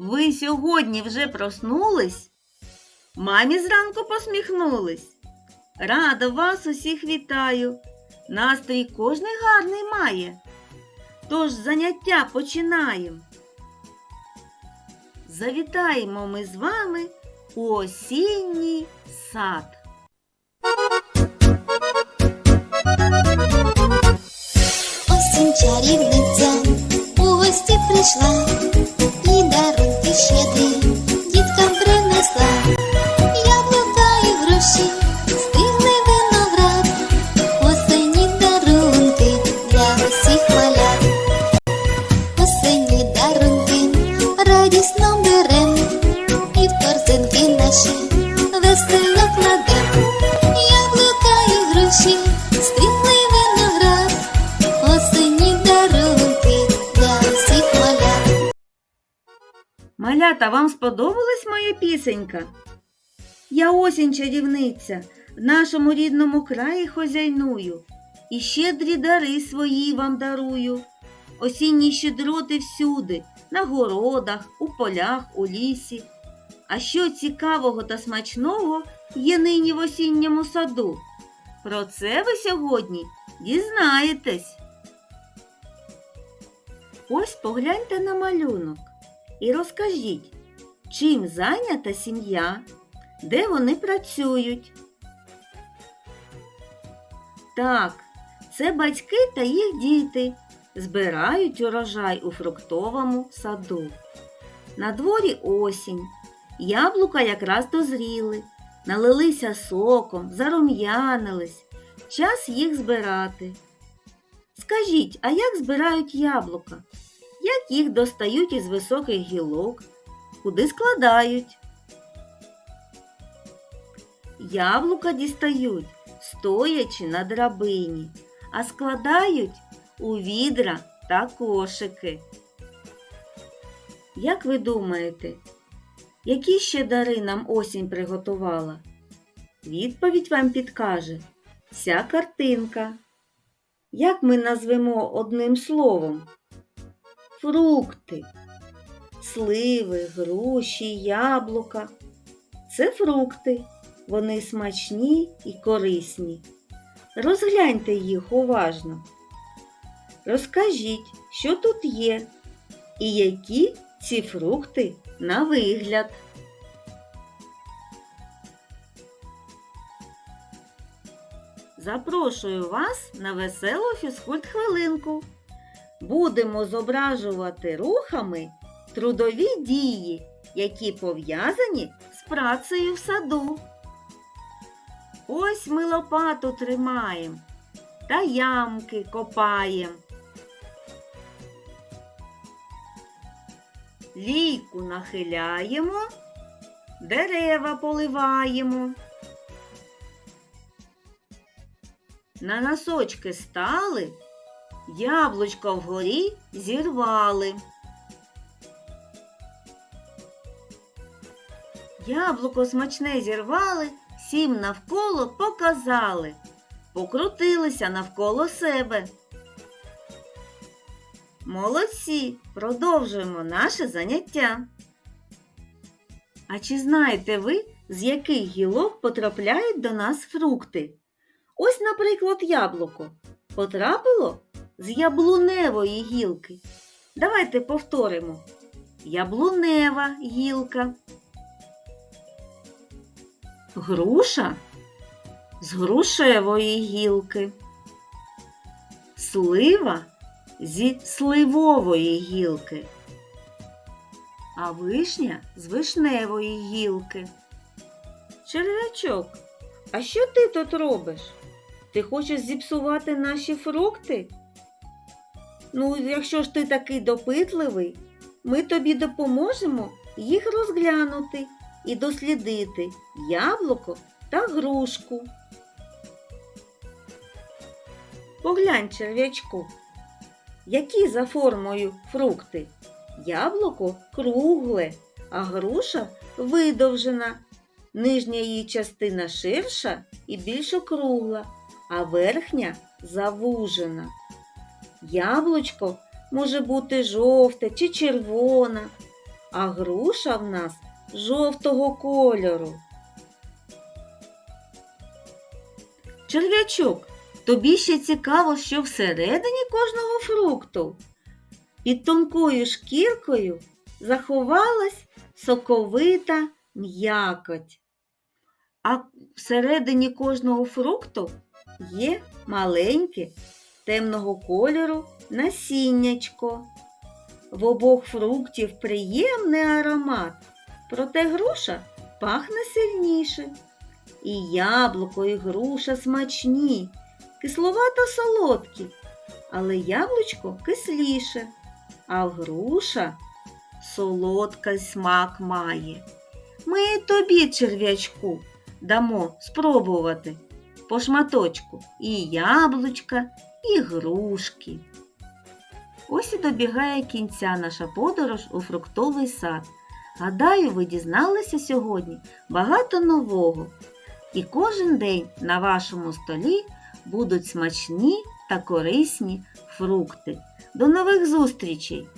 Ви сьогодні вже проснулись? Мамі зранку посміхнулись. Радо вас усіх вітаю. Настрій кожний гарний має. Тож заняття починаємо. Завітаємо ми з вами у осінній сад. Осінь чарівниця у гості прийшла Малята, вам сподобалась моя пісенька? Я осінь чарівниця, в нашому рідному краї хозяйную, і щедрі дари свої вам дарую. Осінні щедроти всюди, на городах, у полях, у лісі. А що цікавого та смачного є нині в осінньому саду? Про це ви сьогодні дізнаєтесь. Ось погляньте на малюнок і розкажіть, чим зайнята сім'я, де вони працюють. Так, це батьки та їх діти збирають урожай у фруктовому саду. На дворі осінь, яблука якраз дозріли, налилися соком, зарум'янились. Час їх збирати. Скажіть, а як збирають яблука? Як їх достають із високих гілок? Куди складають? Яблука дістають, стоячи на драбині, а складають у відра та кошики. Як ви думаєте, які ще дари нам осінь приготувала? Відповідь вам підкаже ця картинка. Як ми назвемо одним словом? Фрукти. Сливи, груші, яблука. Це фрукти. Вони смачні і корисні. Розгляньте їх уважно. Розкажіть, що тут є і які ці фрукти на вигляд. Запрошую вас на веселу фізкульт-хвилинку. Будемо зображувати рухами трудові дії, які пов'язані з працею в саду. Ось ми лопату тримаємо та ямки копаємо. Лійку нахиляємо, дерева поливаємо. На носочки стали, яблучко вгорі зірвали. Яблуко смачне зірвали, всім навколо показали, покрутилися навколо себе. Молодці! Продовжуємо наше заняття. А чи знаєте ви, з яких гілок потрапляють до нас фрукти? Ось, наприклад, яблуко потрапило з яблуневої гілки. Давайте повторимо. Яблунева гілка. Груша з грушевої гілки. Слива зі сливової гілки. А вишня з вишневої гілки. Черв'ячок, а що ти тут робиш? Ти хочеш зіпсувати наші фрукти? Ну, якщо ж ти такий допитливий, ми тобі допоможемо їх розглянути і дослідити яблуко та грушку. Поглянь, черв'ячку, які за формою фрукти? Яблуко кругле, а груша видовжена. Нижня її частина ширша і більш округла, а верхня завужена. Яблучко може бути жовте чи червоне, а груша в нас жовтого кольору. Черв'ячок, тобі ще цікаво, що всередині кожного фрукту. Під тонкою шкіркою заховалась соковита м'якоть. А всередині кожного фрукту є маленьке темного кольору насіннячко. В обох фруктів приємний аромат, проте груша пахне сильніше. І яблуко, і груша смачні, кисловато солодкі, але яблучко кисліше, а груша солодкий смак має. Ми тобі, черв'ячку, дамо спробувати по шматочку і яблучка, і грушки. Ось і добігає кінця наша подорож у фруктовий сад. Гадаю, ви дізналися сьогодні багато нового. І кожен день на вашому столі будуть смачні та корисні фрукти. До нових зустрічей!